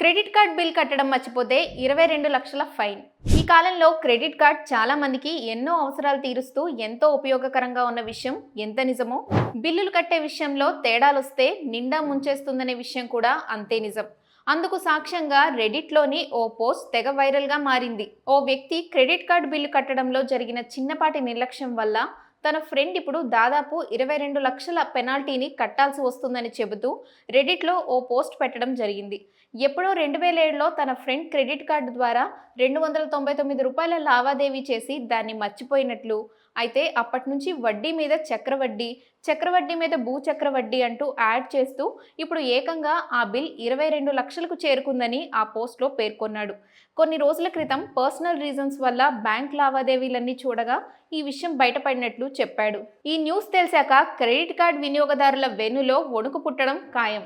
Credit card bill కట్టడం మర్చిపోతే ఇరవై రెండు లక్షల ఫైన్. ఈ కాలంలో క్రెడిట్ కార్డ్ చాలా మందికి ఎన్నో అవసరాలు తీరుస్తూ ఎంతో ఉపయోగకరంగా ఉన్న విషయం ఎంత నిజమో? బిల్లులు కట్టే విషయంలో తేడాలొస్తే నిండా ముంచేస్తుందనే విషయం కూడా అంతే నిజం. అందుకు సాక్ష్యంగా రెడిట్లోని ఓ పోస్ట్ తెగ వైరల్గా మారింది. ఓ వ్యక్తి క్రెడిట్ కార్డ్ బిల్లు కట్టడంలో జరిగిన చిన్నపాటి నిర్లక్ష్యం వల్ల తన ఫ్రెండ్ ఇప్పుడు దాదాపు ఇరవై రెండు లక్షల పెనాల్టీని కట్టాల్సి వస్తుందని చెబుతూ రెడిట్లో ఓ పోస్ట్ పెట్టడం జరిగింది. ఎప్పుడో రెండు వేల ఏడులో తన ఫ్రెండ్ క్రెడిట్ కార్డు ద్వారా రెండు వందల తొంభై తొమ్మిది రూపాయల లావాదేవీ చేసి దాన్ని మర్చిపోయినట్లు. అయితే అప్పటి నుంచి వడ్డీ మీద చక్రవడ్డీ చక్రవడ్డీ మీద భూచక్రవడ్డీ అంటూ యాడ్ చేస్తూ ఇప్పుడు ఏకంగా ఆ బిల్ ఇరవై రెండు లక్షలకు చేరుకుందని ఆ పోస్ట్లో పేర్కొన్నాడు. కొన్ని రోజుల క్రితం పర్సనల్ రీజన్స్ వల్ల బ్యాంక్ లావాదేవీలన్నీ చూడగా ఈ విషయం బయటపడినట్లు చెప్పాడు. ఈ న్యూస్ తెలిసాక క్రెడిట్ కార్డ్ వినియోగదారుల వెన్నులో వణుకు పుట్టడం ఖాయం.